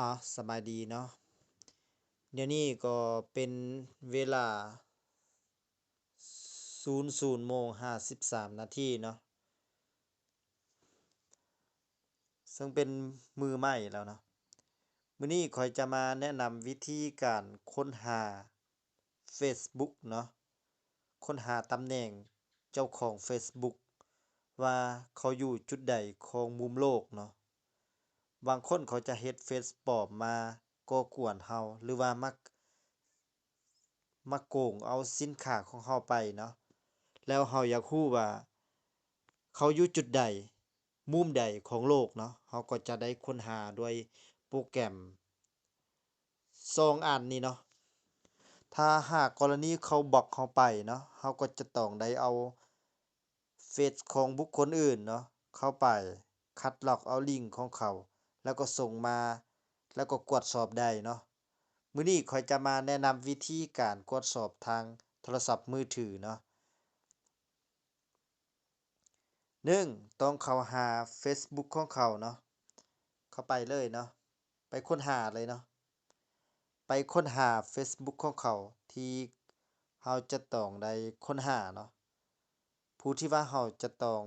อ่าสบายดีเนาะเดี๋ยวนี้ก็เป็นเวลา 00โมง53 นาทีเนาะซึ่งเป็นมือใหม่แล้วเนาะมื้อนี้ข้อยจะมาแนะนำวิธีการค้นหาเฟซบุ๊กเนาะค้นหาตำแหน่งเจ้าของเฟซบุ๊กว่าเขาอยู่จุดใดของมุมโลกเนาะ บางคนเขาจะเฮ็ดเฟซปลอมมาก่อกวนเราหรือว่ามามาโกงเอาสินค้าของเราไปเนาะ แล้วเราอยากรู้ว่า เขาอยู่จุดใด มุมใดของโลกเนาะเราก็จะได้ค้นหาด้วยโปรแกรม2อันนี้เนาะ ถ้าหากกรณีเขาบล็อกเราไปเนาะเราก็จะต้องได้เอาเฟซของบุคคลอื่นเนาะเข้าไปคัดลอกเอาลิงก์ของเขา แล้วก็ส่งมา แล้วก็กวดสอบได้เนาะมื้อนี้ขอยจะมาแนะนำวิธีการกวดสอบทางโทรศัพท์มือถือเนาะ 1. ต้องเข้าหาเฟซบุ๊กของเขาเนาะเข้าไปเลยเนาะไปค้นหาเลยเนาะไปค้นหาเฟซบุ๊กของเขาที่เราจะต้องได้ค้นหาเนาะผู้ที่ว่าเราจะต้อง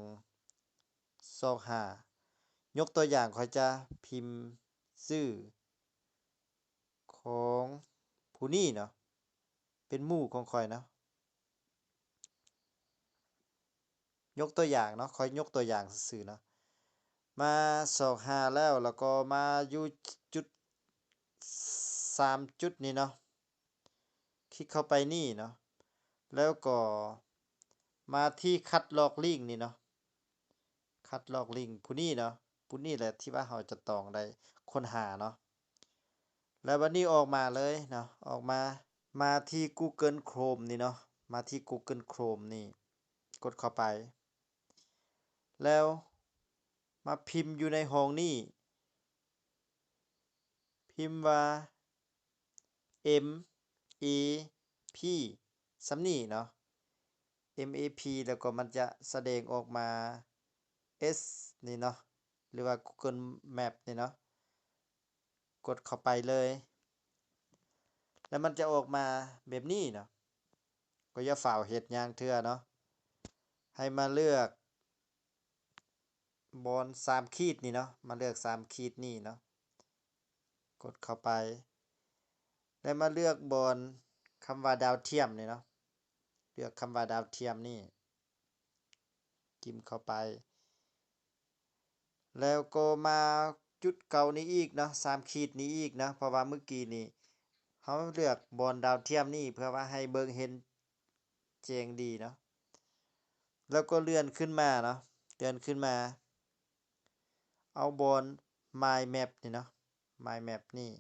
ซอกหา ยกตัวอย่างข้อยจะพิมพ์ชื่อของผู้นี้เนาะเป็นหมู่ของข้อยเนาะยกตัวอย่างเนาะข้อยยกตัวอย่างซื่อเนาะมาซอกหาแล้วแล้วก็มาอยู่จุด3จุดนี้เนาะคลิกเข้าไปนี่เนาะแล้วก็มาที่คัดลอกลิงนี่เนาะคัดลอกลิงผู้นี้เนาะ ผู้นี้แหละที่ว่าเราจะต้องได้ค้นหาเนาะแล้วบัดนี้ออกมาเลยเนาะออกมามาที่ Google Chrome นี่เนาะมาที่ Google Chrome นี่ กดเข้าไป แล้วมาพิมพ์อยู่ในห้องนี้ พิมพ์ว่า M A P สำนี้เนาะ M A P แล้วก็มันจะแสดงออกมา S นี่เนาะ หรือว่า Google Map นี่ยเนาะกดเข้าไปเลย แล้วมันจะออกมาแบบนี้เนาะก็อย่าฝ้าวเฮ็ดยังเทือเนาะให้มาเลือกบอน3ขีดนี่เนาะมาเลือก3ขีดนี่เนาะกดเข้าไป แล้วมาเลือกบอนคำว่าดาวเทียมเนี่เนาะเลือกคำว่าดาวเทียมนี่จิ้มเข้าไป แล้วก็มาจุดเก่านี้อีกเนาะ3ขีดนี้อีกเนาะเพราะว่าเมื่อกี้นี่เราเลือกบอนดาวเทียมนี่เพื่อว่าให้เบิ่งเห็นแจงดีเนาะแล้วก็เลื่อนขึ้นมาเนาะเลื่อนขึ้นมา เอาบอน My Map นี่เนาะ My Map นี่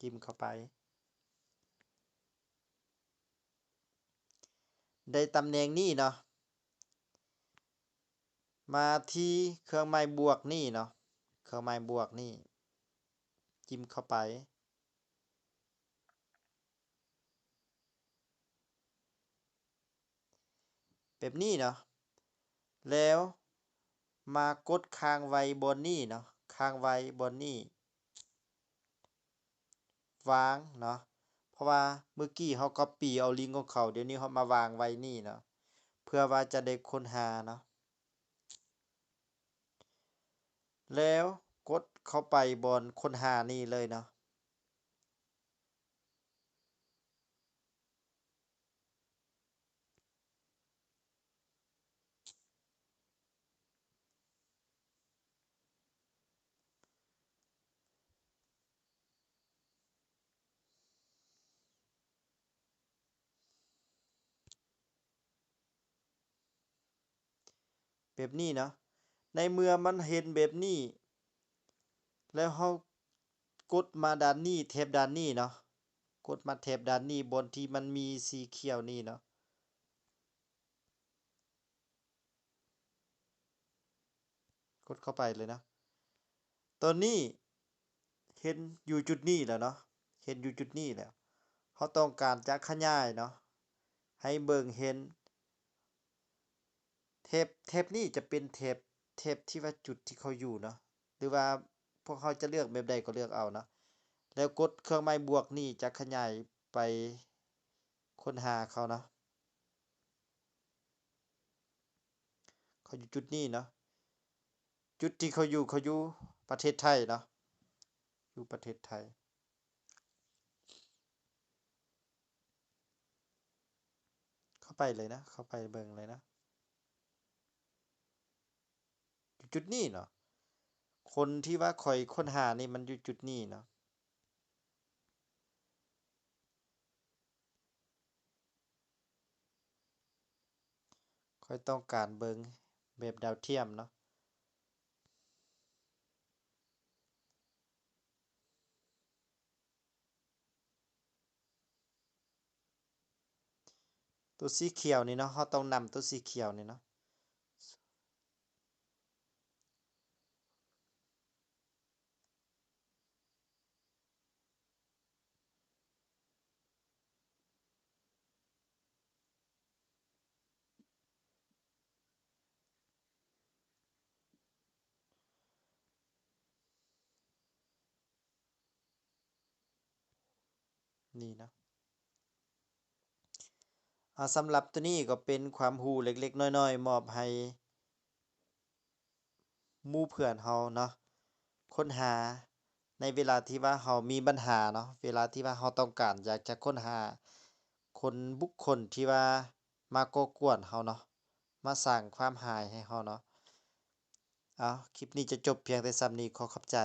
จิ้มเข้าไป ได้ตำแหน่งนี้เนาะ มาที่เครื่องหมายบวกนี่เนาะ เครื่องหมายบวกนี่ จิ้มเข้าไป แบบนี้เนาะ แล้วมากดค้างไว้บนนี้เนาะ ค้างไว้บนนี้วางเนาะ เพราะว่าเมื่อกี้เราก๊อปปี้เอาลิงก์ของเขา เดี๋ยวนี้เรามาวางไว้นี่เนาะ เพื่อว่าจะได้ค้นหาเนาะ แล้วกดเข้าไปบอนคนหานี่เลยเนาะแบบนี้เนาะ ในเมื่อมันเห็นแบบนี้ แล้วเรากดมาด้านนี้แถบด้านนี้เนาะกดมาแถบด้านนี้บนที่มันมีสีเขียวนี่เนาะกดเข้าไปเลยนะ ตอนนี้เห็นอยู่จุดนี้แล้วเนาะ เห็นอยู่จุดนี้แล้วเราต้องการจะขยายเนาะ ให้เบิ่งเห็นแถบแถบนี้จะเป็นแถบ แถบที่ว่าจุดที่เขาอยู่เนาะหรือว่าพวกเราจะเลือกแบบใดก็เลือกเอาเนาะแล้วกดเครื่องหมายบวกนี่จะขยายไปค้นหาเขาเนาะเขาอยู่จุดนี้เนาะจุดที่เขาอยู่เขาอยู่ประเทศไทยเนาะอยู่ประเทศไทยเข้าไปเลยนะ เข้าไปเบิ่งเลยนะ อยู่ จุดนี้เนาะคนที่ว่าข้อยค้นหานี่มันอยู่จุดนี้เนาะข้อยต้องการเบิงแบบดาวเทียมเนาะตัวสีเขียวนี่เนาะเราต้องนำตัวสีเขียวนี่เนาะ นี่นะอ่าสำหรับตัวนี้ก็เป็นความรู้เล็กๆ น้อยๆมอบให้มู่เพื่อนเราเนาะค้นหาในเวลาที่ว่าเรามีปัญหาเนาะเวลาที่ว่าเราต้องการอยากจะค้นหา คนบุคคลที่ว่ามาก่อกวนเราเนาะมาสร้างความร้ายให้เราเนาะเอาคลิปนี้จะจบเพียงแต่ส่ำนี้ขอขอบใจ